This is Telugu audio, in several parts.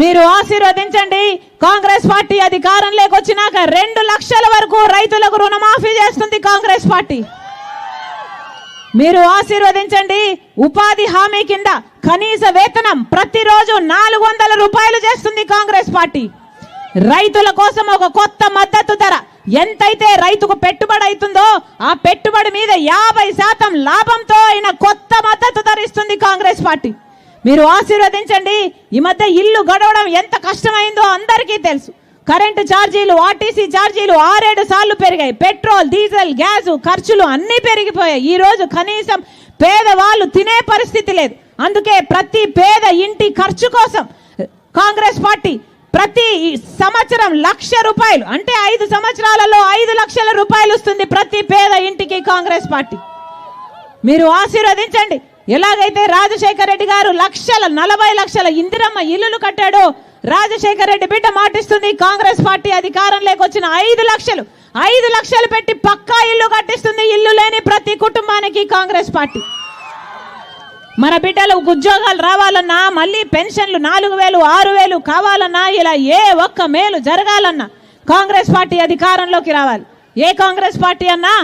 మీరు ఆశీర్వదించండి. కాంగ్రెస్ పార్టీ అధికారంలోకి వచ్చినాక రెండు లక్షల వరకు రైతులకు రుణమాఫీ చేస్తుంది కాంగ్రెస్ పార్టీ. మీరు ఆశీర్వదించండి. ఉపాధి హామీ కింద కనీస వేతనం ప్రతిరోజు నాలుగు వందల రూపాయలు చేస్తుంది కాంగ్రెస్ పార్టీ. రైతుల కోసం ఒక కొత్త మద్దతు ధర ఎంతైతే రైతుకు పెట్టుబడి అవుతుందో ఆ పెట్టుబడి మీద యాభై శాతం లాభంతో అయిన కొత్త మద్దతు ధర ఇస్తుంది కాంగ్రెస్ పార్టీ. మీరు ఆశీర్వదించండి. ఈ మధ్య ఇల్లు గడవడం ఎంత కష్టమైందో అందరికీ తెలుసు. కరెంటు ఛార్జీలు ఆర్టీసీ ఛార్జీలు ఆరేడు సార్లు పెరిగాయి. పెట్రోల్ డీజిల్ గ్యాస్ ఖర్చులు అన్నీ పెరిగిపోయాయి. ఈరోజు కనీసం పేదవాళ్ళు తినే పరిస్థితి లేదు. అందుకే ప్రతి పేద ఇంటి ఖర్చు కోసం కాంగ్రెస్ పార్టీ ప్రతి సంవత్సరం లక్ష రూపాయలు అంటే ఐదు సంవత్సరాలలో ఐదు లక్షల రూపాయలు వస్తుంది ప్రతి పేద ఇంటికి కాంగ్రెస్ పార్టీ. మీరు ఆశీర్వదించండి. ఎలాగైతే రాజశేఖర రెడ్డి గారు లక్షల నలభై లక్షల ఇందిరమ్మ ఇల్లులు కట్టాడో రాజశేఖర రెడ్డి బిడ్డ మాటిస్తుంది కాంగ్రెస్ పార్టీ అధికారంలోకి వచ్చిన ఐదు లక్షలు ఐదు లక్షలు పెట్టి పక్కా ఇల్లు కట్టిస్తుంది ఇల్లు లేని ప్రతి కుటుంబానికి కాంగ్రెస్ పార్టీ. మన బిడ్డలకు ఉద్యోగాలు రావాలన్నా మళ్ళీ పెన్షన్లు నాలుగు వేలు ఆరు వేలు కావాలన్నా ఇలా ఏ ఒక్క మేలు జరగాలన్నా కాంగ్రెస్ పార్టీ అధికారంలోకి రావాలి. ఏ కాంగ్రెస్ పార్టీ అన్నా?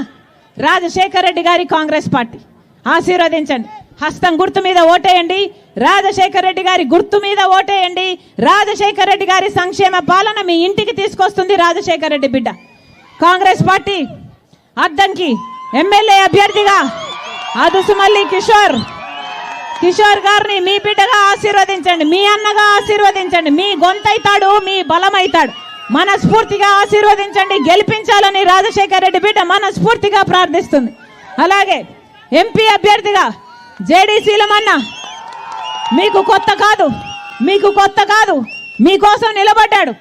రాజశేఖర రెడ్డి గారి కాంగ్రెస్ పార్టీ. ఆశీర్వదించండి. హస్తం గుర్తు మీద ఓటేయండి. రాజశేఖర రెడ్డి గారి గుర్తు మీద ఓటేయండి. రాజశేఖర రెడ్డి గారి సంక్షేమ పాలన మీ ఇంటికి తీసుకొస్తుంది రాజశేఖర రెడ్డి బిడ్డ. కాంగ్రెస్ పార్టీ అద్దంకి ఎమ్మెల్యే అభ్యర్థిగా అదుసుమల్లి కిషోర్. కిషోర్ గారిని మీ బిడ్డగా ఆశీర్వదించండి. మీ అన్నగా ఆశీర్వదించండి. మీ గొంతైతాడు మీ బలమైతాడు. మనస్ఫూర్తిగా ఆశీర్వదించండి. గెలిపించాలని రాజశేఖర రెడ్డి బిడ్డ మనస్ఫూర్తిగా ప్రార్థిస్తుంది. అలాగే ఎంపీ అభ్యర్థిగా జేడీసీలమన్న మీకు కొత్త కాదు. మీకు కొత్త కాదు. మీకోసం నిలబడ్డాడు.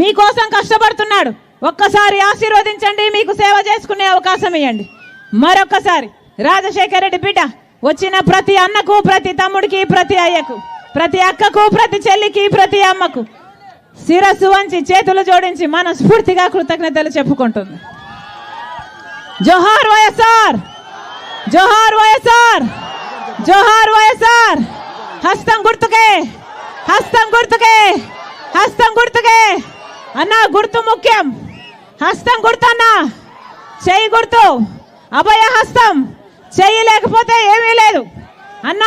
మీకోసం కష్టపడుతున్నాడు. ఒక్కసారి ఆశీర్వదించండి. మీకు సేవ చేసుకునే అవకాశం ఇవ్వండి మరొక్కసారి. రాజశేఖర రెడ్డి బిడ్డ వచ్చిన ప్రతి అన్నకు ప్రతి తమ్ముడికి ప్రతి అయ్యకు ప్రతి అక్కకు ప్రతి చెల్లికి ప్రతి అమ్మకు శిరస్సు వంచి చేతులు జోడించి మనస్ఫూర్తిగా కృతజ్ఞతలు చెప్పుకుంటుంది. జోహార్ వైఎస్ఆర్! జోహార్ వైఎస్ఆర్! జోహార్ వైఎస్ఆర్. హస్తం గుర్తుకే. హస్తం గుర్తుకే. హస్తం గుర్తుకే. అన్న గుర్తు ముఖ్యం. హస్తం గుర్తు అన్న. చెయ్యి గుర్తు. అభయ హస్తం. చెయ్యి లేకపోతే ఏమీ లేదు. అన్నా